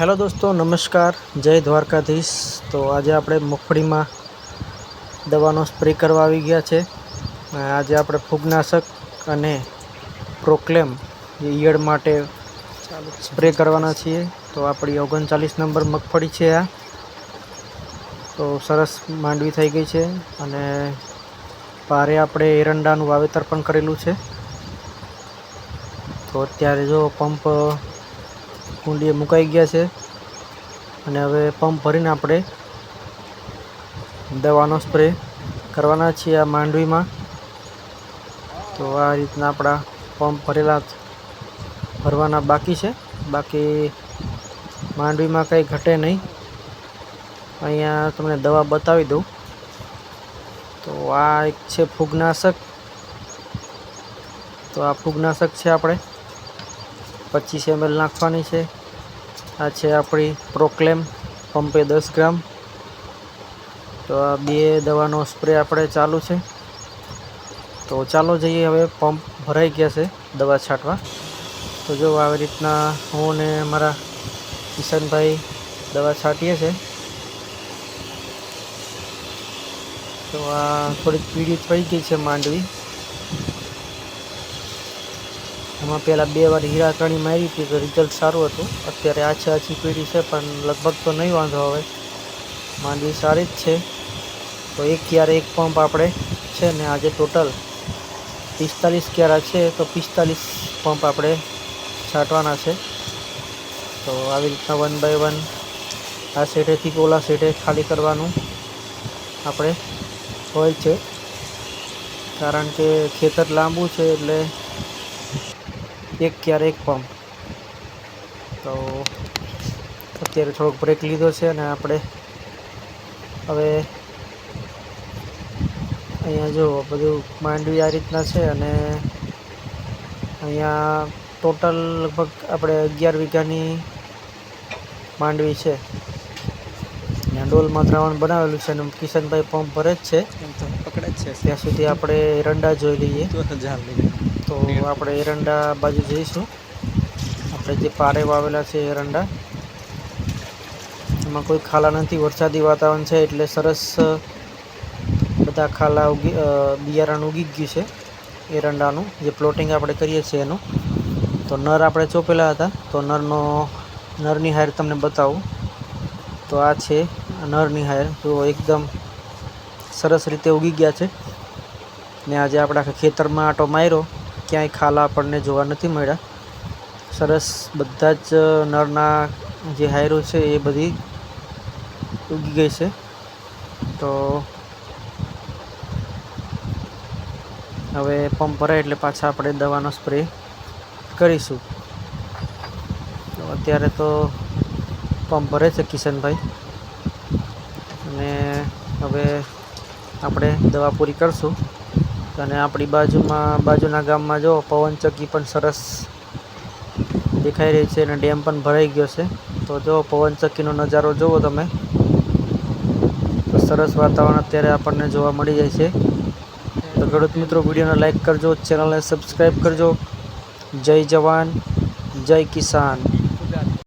Hello દોસ્તો, નમસ્કાર. જય દ્વારકાધીશ. તો આજે આપણે મગફળીમાં દવાનો સ્પ્રે કરવા આવી ગયા છે. આજે આપણે ફૂગનાશક અને પ્રોક્લેમ ઈયળ માટે સ્પ્રે કરવાના છીએ. તો આપણી ઓગણચાલીસ નંબર મગફળી છે આ. તો સરસ માંડવી થઈ ગઈ છે. અને પારે આપણે એરંડાનું વાવેતર પણ કરેલું છે. તો અત્યારે જો પંપ કુંડીએ મુકાઈ ગયા છે. અને હવે પંપ ભરીને આપણે દવાનો સ્પ્રે કરવાના છીએ આ માંડવીમાં. તો આ રીતના આપણા પંપ ભરેલા ભરવાના બાકી છે. બાકી માંડવીમાં કંઈ ઘટે નહીં. અહીંયા તમને દવા બતાવી દઉં. તો આ એક છે ફૂગનાશક. તો આ ફૂગનાશક છે આપણે. પચીસ એમએલ નાખવાની છે. આ છે આપણી પ્રોક્લેમ પંપે દસ ગ્રામ. તો આ બે દવાનો સ્પ્રે આપણે ચાલુ છે. તો ચાલો જઈએ હવે પંપ ભરાઈ ગયા છે દવા છાંટવા. તો જો આવી રીતના હું ને મારા કિશનભાઈ દવા છાંટીએ છે. તો આ થોડીક પીડિત થઈ ગઈ છે માંડવી. એમાં પહેલાં બે વાર હીરાકણી મારી હતી તો રિઝલ્ટ સારું હતું. અત્યારે આછી આછી પીળી છે, પણ લગભગ તો નહીં વાંધો હવે. માંડવી સારી જ છે. તો એક ક્યારે એક પંપ આપણે છે ને આજે ટોટલ પિસ્તાલીસ ક્યારા છે, તો પિસ્તાલીસ પંપ આપણે છાંટવાના છે. તો આવી રીતના વન બાય વન આ સેટેથી ઓલા સેટે ખાલી કરવાનું આપણે હોય છે. કારણ કે ખેતર લાંબુ છે એટલે એક ક્યારે એક પંપ તો અત્યારે થોડોક બ્રેક લીધો છે અને આપણે હવે અહીંયા જો બધું માંડવી આ રીતના છે અને અહીંયા ટોટલ લગભગ આપણે અગિયાર વીઘાની માંડવી છે. ડોલમાં દ્રાવણ બનાવેલું છે અને કિશનભાઈ પંપ ભરે જ છે. પકડે જ છે. ત્યાં સુધી આપણે રંડા જોઈ લઈએ. તો આપણે એરંડા બાજુ જઈશું. આપણે જે પારે વાવેલા છે એરંડા, એમાં કોઈ ખાલા નથી. વરસાદી વાતાવરણ છે એટલે સરસ બધા ખાલા ઉગી બિયારણ ઉગી ગયું છે એરંડાનું. જે પ્લોટિંગ આપણે કરીએ છીએ એનું. તો નર આપણે ચોપેલા હતા. તો નરનો, નરની હાર તમને બતાવું. તો આ છે નરની હાર તો એકદમ સરસ રીતે ઉગી ગયા છે. ને આજે આપણે આખા ખેતરમાં આટો માર્યો. ક્યાંય ખાલા આપણને જોવા નથી મળ્યા. સરસ બધા જ નરના જે હાયરો છે એ બધી ઉગી ગઈ છે. તો હવે પંપ ભરાય એટલે પાછા આપણે દવાનો સ્પ્રે કરીશું. તો અત્યારે તો પંપ ભરે છે કિશનભાઈ. અને હવે આપણે દવા પૂરી કરશું. અને આપણી બાજુમાં, બાજુના ગામમાં જો પવનચક્કી પણ સરસ દેખાઈ રહી છે અને ડેમ પણ ભરાઈ ગયો છે. તો જો પવનચક્કીનો નજારો જુઓ તમે, તો સરસ વાતાવરણ અત્યારે આપણને જોવા મળી જાય છે. તો ખેડૂત મિત્રો, વિડીયોને લાઈક કરજો, ચેનલને સબસ્ક્રાઈબ કરજો. જય જવાન, જય કિસાન.